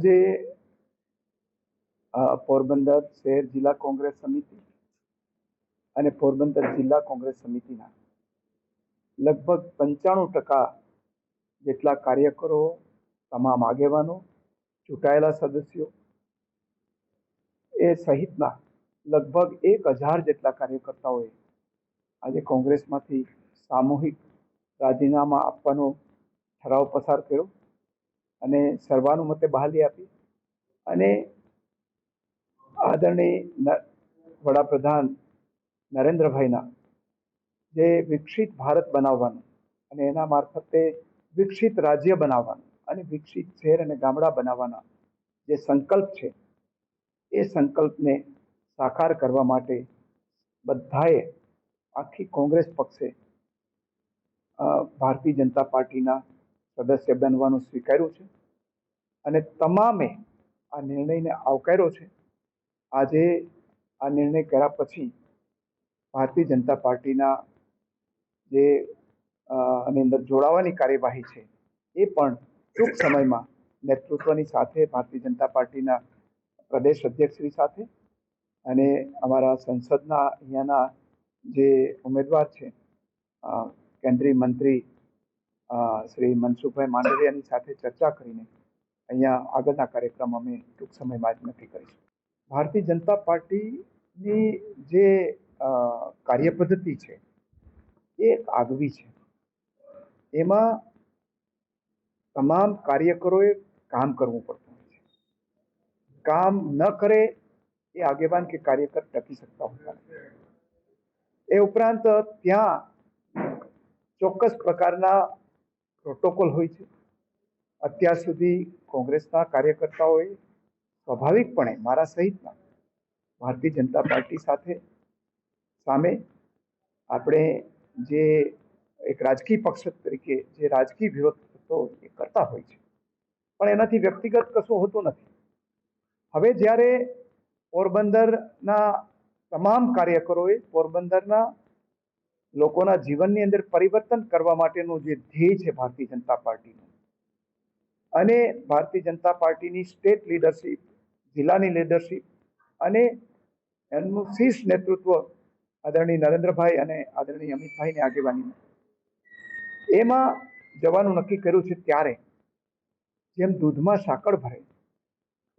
આજે પોરબંદર શહેર જિલ્લા કોંગ્રેસ સમિતિ અને પોરબંદર જિલ્લા કોંગ્રેસ સમિતિના લગભગ પંચાણું ટકા જેટલા કાર્યકરો, તમામ આગેવાનો, ચૂંટાયેલા સદસ્યો, એ સહિતના લગભગ એક હજાર જેટલા કાર્યકર્તાઓએ આજે કોંગ્રેસમાંથી સામૂહિક રાજીનામા આપવાનો ઠરાવ પસાર કર્યો. અને સર્વાનુમતે બહાલી આપી. અને આદરણીય વડાપ્રધાન નરેન્દ્રભાઈના જે વિકસિત ભારત બનાવવાનું અને એના મારફતે વિકસિત રાજ્ય બનાવવાનું અને વિકસિત શહેર અને ગામડા બનાવવાના જે સંકલ્પ છે, એ સંકલ્પને સાકાર કરવા માટે બધાએ આખી કોંગ્રેસ પક્ષે ભારતીય જનતા પાર્ટીના સદસ્ય બનવાનું સ્વીકાર્યું છે. અને તમામે આ નિર્ણયને આવકાર્યો છે. આજે આ નિર્ણય કર્યા પછી ભારતીય જનતા પાર્ટીના જે આની અંદર જોડાવાની કાર્યવાહી છે, એ પણ ટૂંક સમયમાં નેતૃત્વની સાથે ભારતીય જનતા પાર્ટીના પ્રદેશ અધ્યક્ષશ્રી સાથે અને અમારા સંસદના અહીંયાના જે ઉમેદવાર છે કેન્દ્રીય મંત્રી શ્રી મનસુખભાઈ માંડવિયાની સાથે ચર્ચા કરીને અહીંયા આગળના કાર્યક્રમ અમે ટૂંક સમયમાં જ નક્કી કરીશું. ભારતીય જનતા પાર્ટીની જે કાર્યપદ્ધતિ છે, એ આગવી છે. એમાં તમામ કાર્યકરોએ કામ કરવું પડતું હોય છે. કામ ન કરે એ આગેવાન કે કાર્યકર ટકી શકતા હોતા એ ઉપરાંત ત્યાં ચોક્કસ પ્રકારના પ્રોટોકોલ હોય છે. અત્યાર સુધી કોંગ્રેસના કાર્યકર્તાઓએ સ્વાભાવિકપણે મારા સહિતના ભારતીય જનતા પાર્ટી સાથે સામે આપણે જે એક રાજકીય પક્ષ તરીકે જે રાજકીય વિરોધ થતો એ કરતા હોય છે. પણ એનાથી વ્યક્તિગત કશું હોતું નથી. હવે જ્યારે પોરબંદરના તમામ કાર્યકરોએ પોરબંદરના લોકોના જીવનની અંદર પરિવર્તન કરવા માટેનું જે ધ્યેય છે ભારતીય જનતા પાર્ટીનું. અને ભારતીય જનતા પાર્ટીની સ્ટેટ લીડરશીપ, જિલ્લાની લીડરશીપ અને એમનું શીર્ષ નેતૃત્વ આદરણીય નરેન્દ્રભાઈ અને આદરણીય અમિતભાઈની આગેવાનીમાં એમાં જવાનું નક્કી કર્યું છે ત્યારે જેમ દૂધમાં સાકર ભરે,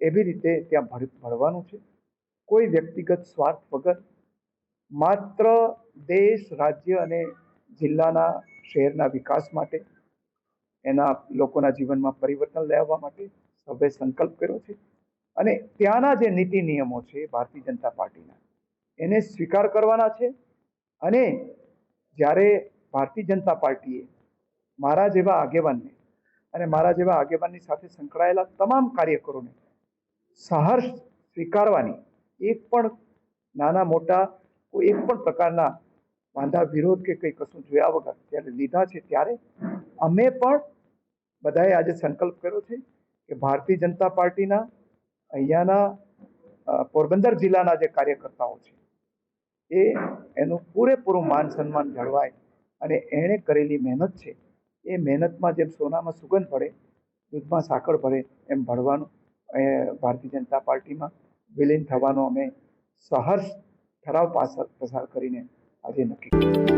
એવી રીતે ત્યાં ભળવાનું છે. કોઈ વ્યક્તિગત સ્વાર્થ વગર માત્ર દેશ, રાજ્ય અને જિલ્લાના શહેરના વિકાસ માટે, એના લોકોના જીવનમાં પરિવર્તન લાવવા માટે સૌએ સંકલ્પ કર્યો છે. અને ત્યાંના જે નીતિ નિયમો છે ભારતીય જનતા પાર્ટીના, એને સ્વીકાર કરવાના છે. અને જ્યારે ભારતીય જનતા પાર્ટીએ મારા જેવા આગેવાનને અને મારા જેવા આગેવાનની સાથે સંકળાયેલા તમામ કાર્યકરોને સહર્ષ સ્વીકારવાની એક પણ નાના મોટા કોઈ એક પણ પ્રકારના વાંધા, વિરોધ કે કંઈ કશું જોયા વગર જ્યારે લીધા છે ત્યારે અમે પણ બધાએ આજે સંકલ્પ કર્યો છે કે ભારતીય જનતા પાર્ટીના અહીંયાના પોરબંદર જિલ્લાના જે કાર્યકર્તાઓ છે, એ એનું પૂરેપૂરું માન સન્માન જળવાય અને એણે કરેલી મહેનત છે. એ મહેનતમાં જેમ સોનામાં સુગંધ પડે દૂધમાં સાકર ભળે એમ ભળવાનું, એ ભારતીય જનતા પાર્ટીમાં વિલીન થવાનો અમે સહર્ષ ઠરાવ પાસ પસાર કરીને આજે નક્કી કર્યું